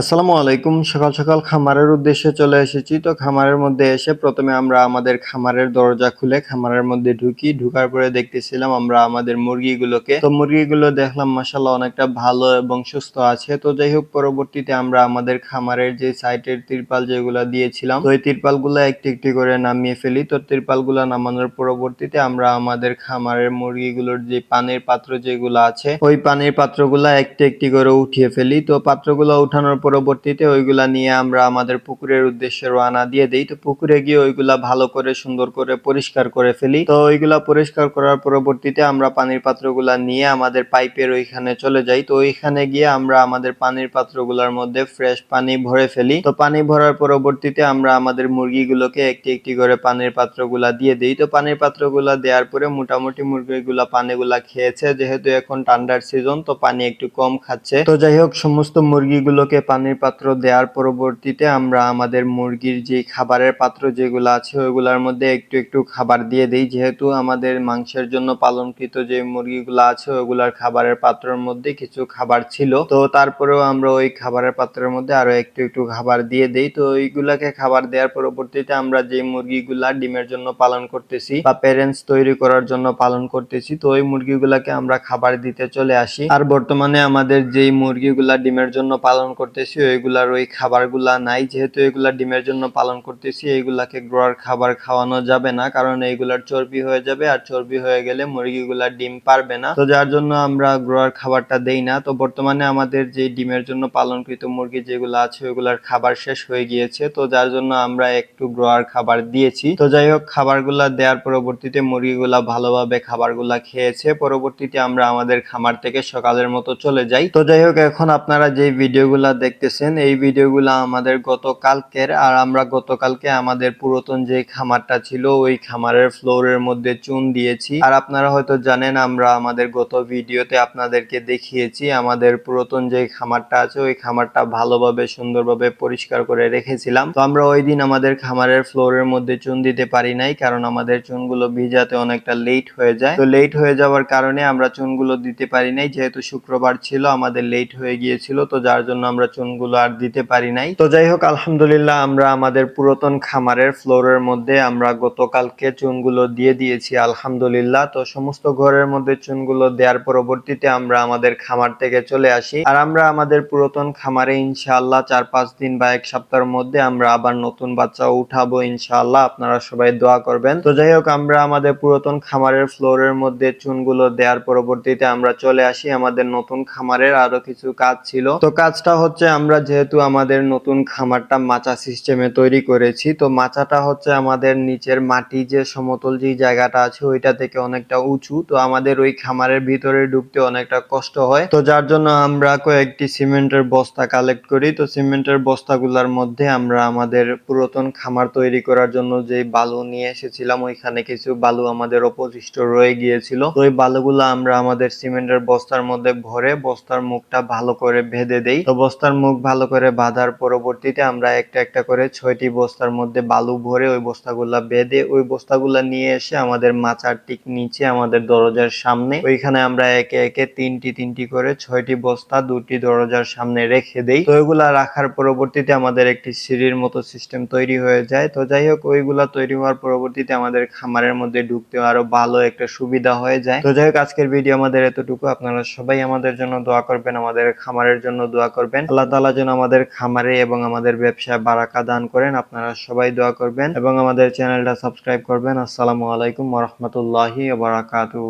আসসালামু আলাইকুম। সকাল সকাল খামারের উদ্দেশ্যে চলে এসেছি। তো খামারের মধ্যে এসে প্রথমে আমরা আমাদের খামারের দরজা খুলে খামারের মধ্যে ঢুকি। ঢুকার পরে দেখতেছিলাম আমরা আমাদের মুরগিগুলোকে। তো মুরগিগুলো দেখলাম মাসাল্লাহ অনেকটা ভালো এবং সুস্থ আছে। তো যাই হোক, পরবর্তীতে আমরা আমাদের খামারের যে সাইটের তিরপাল যেগুলো দিয়েছিলাম, তো এই তিরপালগুলো একটি একটি করে নামিয়ে ফেলি। তো তিরপালগুলো নামানোর পরবর্তীতে আমরা আমাদের খামারের মুরগিগুলোর যে পানির পাত্র যেগুলো আছে, ওই পানির পাত্রগুলো একটি একটি করে উঠিয়ে ফেলি। তো পাত্রগুলো উঠানোর পরবর্তীতে ওইগুলা নিয়ে আমরা আমাদের পুকুরের উদ্দেশ্যে রওনা দিয়ে দেই। তো পুকুরে গিয়ে ওইগুলা ভালো করে, সুন্দর করে পরিষ্কার করে ফেলি। তো ওইগুলা পরিষ্কার করার পরবর্তীতে আমরা পানির পাত্রগুলা নিয়ে আমাদের পাইপের ওইখানে চলে যাই। তো ওইখানে গিয়ে আমরা আমাদের পানির পাত্রগুলোর মধ্যে ফ্রেশ পানি ভরে ফেলি। তো পানি ভরার পরবর্তীতে আমরা আমাদের মুরগিগুলোকে একটি একটি করে পানির পাত্রগুলা দিয়ে দিই। তো পানির পাত্রগুলা দেওয়ার পরে মোটামুটি মুরগিগুলা পানিগুলা খেয়েছে। যেহেতু এখন ঠান্ডার সিজন তো পানি একটু কম খাচ্ছে। তো যাই হোক, সমস্ত মুরগিগুলোকে পানির পাত্র দেওয়ার পরবর্তীতে আমরা আমাদের মুরগির যে খাবারের পাত্র যেগুলো আছে, ওইগুলোর মধ্যে একটু একটু খাবার দিয়ে দিই। যেহেতু আমাদের মাংসের জন্য পালনকৃত যে মুরগিগুলো আছে, ওইগুলার খাবারের পাত্রের মধ্যে কিছু খাবার ছিল। তো তারপরেও আমরা ওই খাবারের পাত্রের মধ্যে আরও একটু একটু খাবার দিয়ে দেই। তো ওইগুলাকে খাবার দেওয়ার পরবর্তীতে আমরা যে মুরগিগুলা ডিমের জন্য পালন করতেছি বা প্যারেন্টস তৈরি করার জন্য পালন করতেছি, তো ওই মুরগিগুলাকে আমরা খাবার দিতে চলে আসি। আর বর্তমানে আমাদের যেই মুরগিগুলা ডিমের জন্য পালন করতেছি ওইগুলার ওই খাবারগুলা নাই। যেহেতু এগুলা ডিমের জন্য পালন করতেছি এইগুলাকে গ্রোয়ার খাবার খাওয়ানো যাবে না, কারণ এইগুলার চর্বি হয়ে যাবে আর চর্বি হয়ে গেলে মুরগিগুলা ডিম পারবে না। তো যার জন্য আমরা গ্রোয়ার খাবারটা দেই না। তো বর্তমানে আমাদের যে ডিমের জন্য পালনকৃত মুরগি যেগুলো আছে, ওইগুলার খাবার শেষ হয়ে গিয়েছে। তো যার জন্য আমরা একটু গ্রোয়ার খাবার দিয়েছি। তো যাই হোক, খাবারগুলা দেওয়ার পরবর্তীতে মুরগিগুলা ভালোভাবে খাবারগুলা খেয়েছে। পরবর্তীতে আমরা আমাদের খামার থেকে সকালের মতো চলে যাই। তো যাই হোক, এখন আপনারা যে ভিডিওগুলা দেখতেছেন, এই ভিডিওগুলো আমাদের গতকালকের আর আমরা গতকালকে আমাদের পুরাতন যে খামারটা ছিল, ওই খামারের ফ্লোরের মধ্যে চুন দিয়েছি। আর আপনারা হয়তো জানেন, আমরা আমাদের গত ভিডিওতে আপনাদেরকে দেখিয়েছি, আমাদের পুরাতন যে খামারটা আছে, ওই খামারটা ভালোভাবে, সুন্দরভাবে পরিষ্কার করে রেখেছিলাম। তো আমরা ওই দিন আমাদের খামারের ফ্লোরের মধ্যে চুন দিতে পারি নাই, কারণ আমাদের চুনগুলো ভিজাতে অনেকটা লেট হয়ে যায়। তো লেট হয়ে যাওয়ার কারণে আমরা চুনগুলো দিতে পারি নাই, যেহেতু শুক্রবার ছিল, আমাদের লেট হয়ে গিয়েছিল, তো যার জন্য আমরা চুনগুলো আর দিতে পারি নাই। তো যাই হোক আলহামদুলিল্লাহ আমরা আমাদের পুরাতন খামারের ফ্লোরের মধ্যে আমরা গতকালকে চুনগুলো দিয়ে দিয়েছি, আলহামদুলিল্লাহ। তো সমস্ত ঘরের মধ্যে চুনগুলো দেওয়ার পরবর্তীতে আমরা আমাদের খামার থেকে চলে আসি। আর আমরা আমাদের পুরাতন খামারে ইনশাআল্লাহ চার পাঁচ দিন বা এক সপ্তাহের মধ্যে আমরা আবার নতুন বাচ্চা উঠাবো ইনশাআল্লাহ। আপনারা সবাই দোয়া করবেন। তো যাই হোক আমরা আমাদের পুরাতন খামারের ফ্লোরের মধ্যে চুনগুলো দেওয়ার পরবর্তীতে আমরা চলে আসি আমাদের নতুন খামারের আরও কিছু কাজ ছিল। তো কাজটা হচ্ছে আমরা যেহেতু আমাদের নতুন খামারটা মাচা সিস্টেমে তৈরি করেছি, তো মাচাটা হচ্ছে আমাদের নিচের মাটি যে সমতল যে জায়গাটা আছে ওইটা থেকে অনেকটা উঁচু, তো আমাদের ওই খামারের ভিতরে ঢুকতে অনেকটা কষ্ট হয়। তো যার জন্য আমরা কয়েকটি সিমেন্টের বস্তা কালেক্ট করি, তো সিমেন্টের বস্তাগুলোর মধ্যে আমরা আমাদের পুরাতন খামার তৈরি করার জন্য যে বালু নিয়ে এসেছিলাম, ওইখানে কিছু বালু আমাদের অপশিষ্ট রয়ে গিয়েছিল। তো ওই বালুগুলো আমরা আমাদের সিমেন্টের বস্তার মধ্যে ভরে বস্তার মুখটা ভালো করে বেঁধে দেই। তো বস্তার মুখ ভালো করে বাঁধার পরবর্তীতে আমরা একটা একটা করে ছয়টি বস্তার মধ্যে বালু ভরে ওই বস্তাগুলা বেঁধে ওই বস্তাগুলা নিয়ে এসে আমাদের মাচার ঠিক নিচে আমাদের দরজার সামনে ওইখানে আমরা একে একে তিনটি তিনটি করে ছয়টি বস্তা, দুটি দরজার সামনে রেখে দেই। তো ওইগুলা রাখার পরবর্তীতে আমাদের একটি সিঁড়ির মতো সিস্টেম তৈরি হয়ে যায়। তো যাই হোক, ওইগুলা তৈরি হওয়ার পরবর্তীতে আমাদের খামারের মধ্যে ঢুকতে আরও ভালো একটা সুবিধা হয়ে যায়। তো যাই হোক, আজকের ভিডিও আমাদের এতটুকু। আপনারা সবাই আমাদের জন্য দোয়া করবেন, আমাদের খামারের জন্য দোয়া করবেন। আল্লাহ তাআলা যেন আমাদের খামারে এবং আমাদের ব্যবসায় বারাকা দান করেন। আপনারা সবাই দোয়া করবেন এবং আমাদের চ্যানেলটা সাবস্ক্রাইব করবেন। আসসালামু আলাইকুম রহমতুল্লাহি বারাকাতু